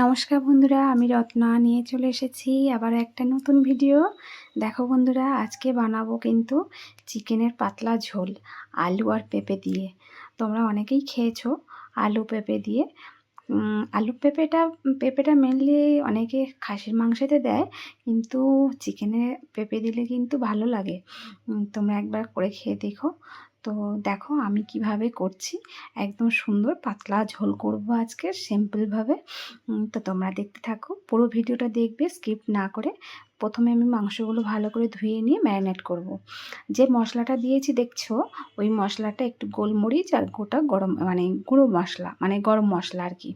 নমস্কার বন্ধুরা, আমি রত্না নিয়ে চলে এসেছি আবার একটা নতুন ভিডিও। দেখো বন্ধুরা, আজকে বানাবো কিন্তু চিকেনের পাতলা ঝোল, আলু আর পেঁপে দিয়ে। তোমরা অনেকেই খেয়েছো আলু পেঁপে দিয়ে। আলু পেঁপেটা পেঁপেটা মেনলি অনেকে খাসির মাংসতে দেয়, কিন্তু চিকেনে পেঁপে দিলে কিন্তু ভালো লাগে। তোমরা একবার করে খেয়ে দেখো। তো দেখো আমি কীভাবে করছি। একদম সুন্দর পাতলা ঝোল করব আজকে সিম্পলভাবে তো তোমরা দেখতে থাকো। পুরো ভিডিওটা দেখবে স্কিপ না করে প্রথমে আমি মাংসগুলো ভালো করে ধুয়ে নিয়ে ম্যারিনেট করব। যে মশলাটা দিয়েছি দেখছ, ওই মশলাটা একটু গোলমরিচ আর গোটা গরম মানে গুঁড়ো মশলা মানে গরম মশলা আর কি।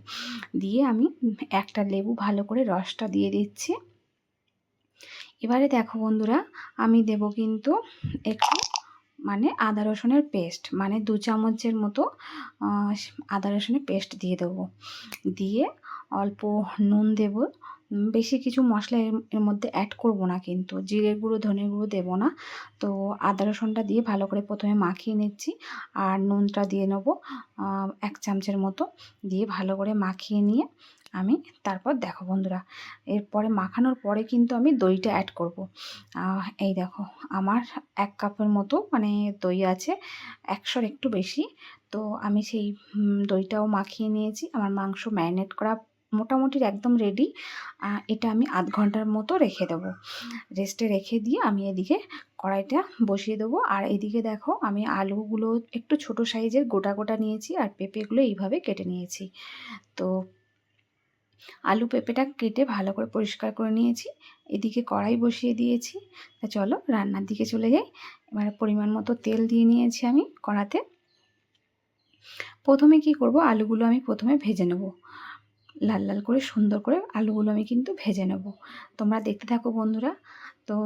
দিয়ে আমি একটা লেবু ভালো করে রসটা দিয়ে দিচ্ছি। এবারে দেখো বন্ধুরা, আমি দেব কিন্তু একটু মানে আদা রসুনের পেস্ট মানে দু চামচের মতো আদা রসুনের পেস্ট দিয়ে দেবো। দিয়ে অল্প নুন দেব। বেশি কিছু মশলা এর মধ্যে অ্যাড করব না কিন্তু। জিরে গুঁড়ো, ধনে গুঁড়ো দেবো না। তো আদা রসুনটা দিয়ে ভালো করে প্রথমে মাখিয়ে নিচ্ছি আর নুনটা দিয়ে নেব এক চামচের মতো। দিয়ে ভালো করে মাখিয়ে নিয়ে আমি, তারপর দেখো বন্ধুরা, এরপরে মাখানোর পরে কিন্তু আমি দইটা অ্যাড করব। এই দেখো, আমার এক কাপের মতো মানে দই আছে, একশোর একটু বেশি। তো আমি সেই দইটাও মাখিয়ে নিয়েছি, আমার মাংস ম্যারিনেট করা মোটামুটি একদম রেডি এটা আমি আধ ঘণ্টার মতো রেখে দেবো। রেস্টে রেখে দিয়ে আমি এদিকে কড়াইটা বসিয়ে দেবো। আর এদিকে দেখো, আমি আলুগুলো একটু ছোট সাইজের গোটা গোটা নিয়েছি, আর পেঁপেগুলো এইভাবে কেটে নিয়েছি। তো আলু পেঁপেটা কেটে ভালো করে পরিষ্কার করে নিয়েছি। এদিকে কড়াই বসিয়ে দিয়েছি। তা চলো রান্নার দিকে চলে যাই। এবার পরিমাণ মতো তেল দিয়ে নিয়েছি আমি কড়াতে। প্রথমে কি করব? আলুগুলো আমি প্রথমে ভেজে নেব। লাল লাল করে সুন্দর করে আলুগুলো আমি কিন্তু ভেজে নেব। তোমরা দেখতে থাকো বন্ধুরা। তো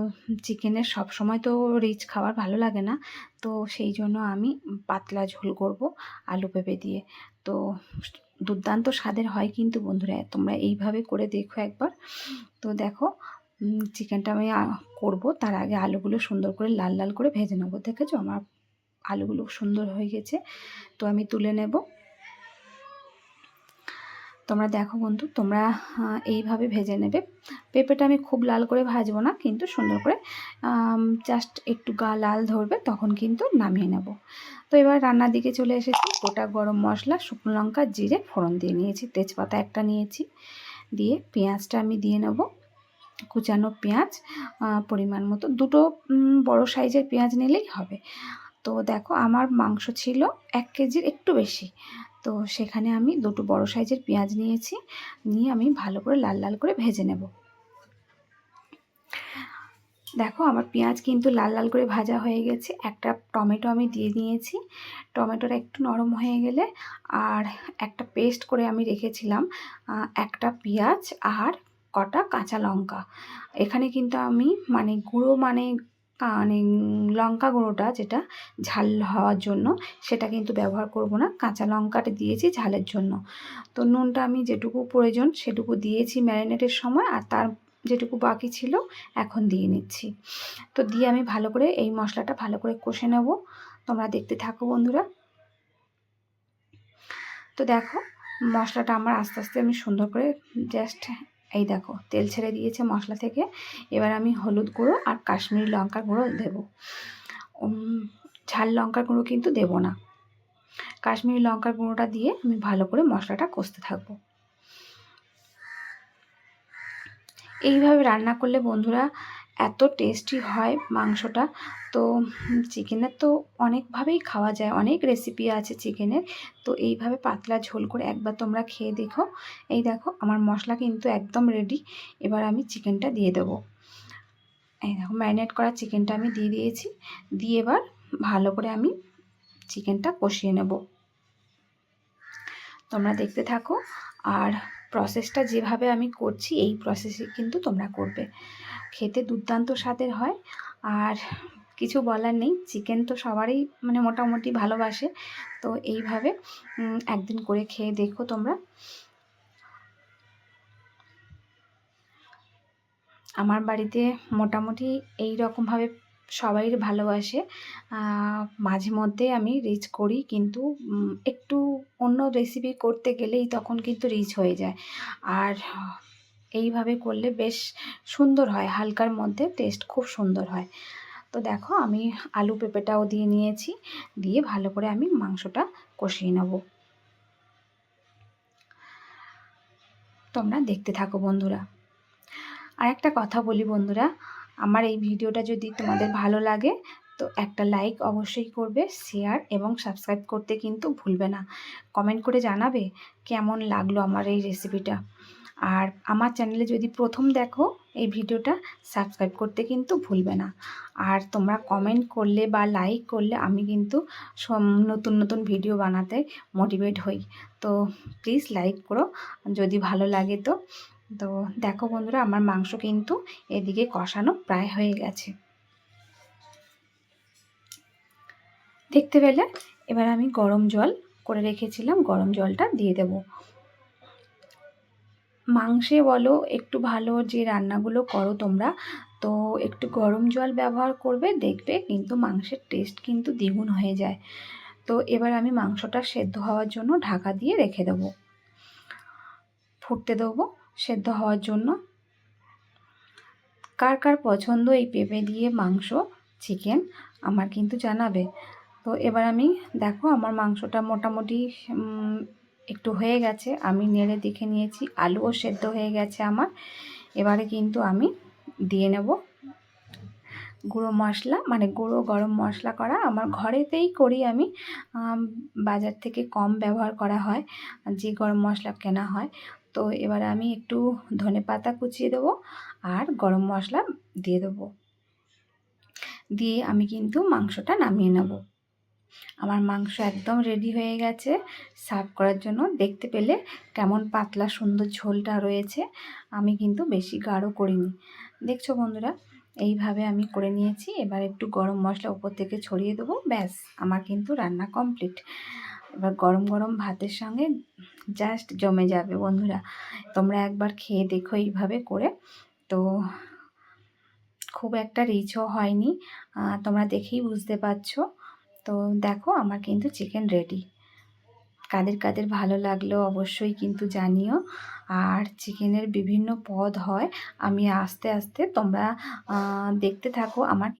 চিকেনের সব সময় তো রিচ খাবার ভালো লাগে না। তো সেই জন্য আমি পাতলা ঝোল করব আলু পেঁপে দিয়ে। তো দুর্দান্ত স্বাদের হয় কিন্তু বন্ধুরা, তোমরা এইভাবে করে দেখো একবার। তো দেখো চিকেনটা আমি করব। তার আগে আলুগুলো সুন্দর করে লাল লাল করে ভেজে নেব। দেখেছ? আমার আলুগুলো সুন্দর হয়ে গেছে। তো আমি তুলে নেব। তোমরা দেখো বন্ধু, তোমরা এইভাবে ভেজে নেবে। পেঁপেটা আমি খুব লাল করে ভাজবো না, কিন্তু সুন্দর করে জাস্ট একটু গা লাল ধরবে, তখন কিন্তু নামিয়ে নেব। তো এবার রান্নার দিকে চলে এসেছি। গোটা গরম মশলা, শুকনো লঙ্কা, জিরে, ফোড়ন দিয়ে নিয়েছি। তেজপাতা একটা নিয়েছি। দিয়ে পেঁয়াজটা আমি দিয়ে নেব। কুচানো পেঁয়াজ পরিমাণ মতো। দুটো বড় সাইজের পেঁয়াজ নিলেই হবে। তো দেখো, আমার মাংস ছিল এক কেজির একটু বেশি। তো সেখানে আমি দুটো বড় সাইজের পেঁয়াজ নিয়েছি, নিয়ে আমি ভালো করে লাল লাল করে ভেজে নেব। দেখো আমার পেঁয়াজ কিন্তু লাল লাল করে ভাজা হয়ে গেছে। একটা টমেটো আমি দিয়ে নিয়েছি। টমেটোটা একটু নরম হয়ে গেলে আর একটা পেস্ট করে আমি রেখেছিলাম একটা পেঁয়াজ আর কটা কাঁচা লঙ্কা। এখানে কিন্তু আমি মানে গুঁড়ো মানে মানে লঙ্কা গুঁড়োটা যেটা ঝাল হওয়ার জন্য, সেটা কিন্তু ব্যবহার করব না। কাঁচা লঙ্কাটা দিয়েছি ঝালের জন্য। তো নুনটা আমি যেটুকু প্রয়োজন সেটুকু দিয়েছি ম্যারিনেটের সময়, আর তার যেটুকু বাকি ছিল এখন দিয়ে নিচ্ছি। তো দিয়ে আমি ভালো করে এই মশলাটা ভালো করে কষে নেব। তোমরা দেখতে থাকো বন্ধুরা। তো দেখো, মশলাটা আমার আস্তে আস্তে আমি সুন্দর করে জাস্ট এই দেখো, তেল ছেড়ে দিয়েছে মশলা থেকে। এবার আমি হলুদ গুঁড়ো আর কাশ্মীরি লঙ্কার গুঁড়ো দেবো। ঝাল লঙ্কার গুঁড়ো কিন্তু দেব না। কাশ্মীরি লঙ্কার গুঁড়োটা দিয়ে আমি ভালো করে মশলাটা কষতে থাকব। এইভাবে রান্না করলে বন্ধুরা এত টেস্টি হয় মাংসটা। তো চিকেনের তো অনেকভাবেই খাওয়া যায়। অনেক রেসিপি আছে চিকেনের তো এইভাবে পাতলা ঝোল করে একবার তোমরা খেয়ে দেখো। এই দেখো, আমার মশলা কিন্তু একদম রেডি এবার আমি চিকেনটা দিয়ে দেবো। এই দেখো ম্যারিনেট করা চিকেনটা আমি দিয়ে দিয়েছি। দিয়ে এবার ভালো করে আমি চিকেনটা কষিয়ে নেব। তোমরা দেখতে থাকো। আর প্রসেসটা যেভাবে আমি করছি, এই প্রসেসে কিন্তু তোমরা করবে। খেতে দুর্দান্ত স্বাদের হয়। আর কিছু বলার নেই চিকেন তো সবারই মানে মোটামুটি ভালোবাসে। তো এইভাবে একদিন করে খেয়ে দেখো তোমরা। আমার বাড়িতে মোটামুটি এই রকমভাবে সবাই ভালোবাসে। মাঝে মধ্যে আমি রিচ করি, কিন্তু একটু অন্য রেসিপি করতে গেলেই তখন কিন্তু রিচ হয়ে যায়। আর এইভাবে করলে বেশ সুন্দর হয়, হালকার মধ্যে টেস্ট খুব সুন্দর হয়। তো দেখো আমি আলু পেঁপেটাও দিয়ে নিয়েছি, দিয়ে ভালো করে আমি মাংসটা কষিয়ে নেব। তোমরা দেখতে থাকো বন্ধুরা। আর একটা কথা বলি বন্ধুরা, আমার এই ভিডিওটা যদি তোমাদের ভালো লাগে, তো একটা লাইক অবশ্যই করবে শেয়ার এবং সাবস্ক্রাইব করতে কিন্তু ভুলবে না। কমেন্ট করে জানাবে কেমন লাগল আমার এই রেসিপিটা আর আমার চ্যানেলে যদি প্রথম দেখো এই ভিডিওটা, সাবস্ক্রাইব করতে কিন্তু ভুলবে না। আর তোমরা কমেন্ট করলে বা লাইক করলে আমি কিন্তু নতুন নতুন ভিডিও বানাতে মোটিভেট হই। তো প্লিজ লাইক করো, যদি ভালো লাগে তো। তো দেখো বন্ধুরা, আমার মাংস কিন্তু এদিকে কষানো প্রায় হয়ে গেছে। দেখতে পেলে? এবার আমি গরম জল করে রেখেছিলাম, গরম জলটা দিয়ে দেব। মাংসে বলো, একটু ভালো যে রান্নাগুলো করো তোমরা, তো একটু গরম জল ব্যবহার করবে, দেখবে কিন্তু মাংসের টেস্ট কিন্তু দ্বিগুণ হয়ে যায়। তো এবার আমি মাংসটা সেদ্ধ হওয়ার জন্য ঢাকা দিয়ে রেখে দেবো। ফুটতে দেবো সেদ্ধ হওয়ার জন্য। কার কার পছন্দ এই পেঁপে দিয়ে মাংস চিকেন আমার কিন্তু জানাবে। তো এবার আমি দেখো, আমার মাংসটা মোটামুটি একটু হয়ে গেছে, আমি নেড়ে দেখে নিয়েছি, আলুও সেদ্ধ হয়ে গেছে আমার। এবারে কিন্তু আমি দিয়ে নেব গুঁড়ো মশলা মানে গুঁড়ো গরম মশলা করা। আমার ঘরেতেই করি আমি বাজার থেকে কম ব্যবহার করা হয়, যে গরম মশলা কেনা হয়। তো এবার আমি একটু ধনে পাতা কুচিয়ে দেবো আর গরম মশলা দিয়ে দেবো। দিয়ে আমি কিন্তু মাংসটা নামিয়ে নেব। আমার মাংস একদম রেডি হয়ে গেছে। সার্ভ করার জন্য দেখতে পেলে কেমন পাতলা সুন্দর ঝোলটা রয়েছে। আমি কিন্তু বেশি গাঢ় করিনি। দেখছ বন্ধুরা এইভাবে আমি করে নিয়েছি। এবার একটু গরম মশলা উপর থেকে ছড়িয়ে দেবো। ব্যাস আমার কিন্তু রান্না কমপ্লিট এবার গরম গরম ভাতের সঙ্গে জাস্ট জমে যাবে বন্ধুরা। তোমরা একবার খেয়ে দেখো এইভাবে করে। তো খুব একটা রিচও হয়নি। তোমরা দেখেই বুঝতে পারছ। তো দেখো আমার কিন্তু চিকেন রেডি কাদের কাদের ভালো লাগল অবশ্যই কিন্তু জানিও। আর চিকেনের বিভিন্ন পদ হয়, আমি আস্তে আস্তে তোমরা দেখতে থাকো আমার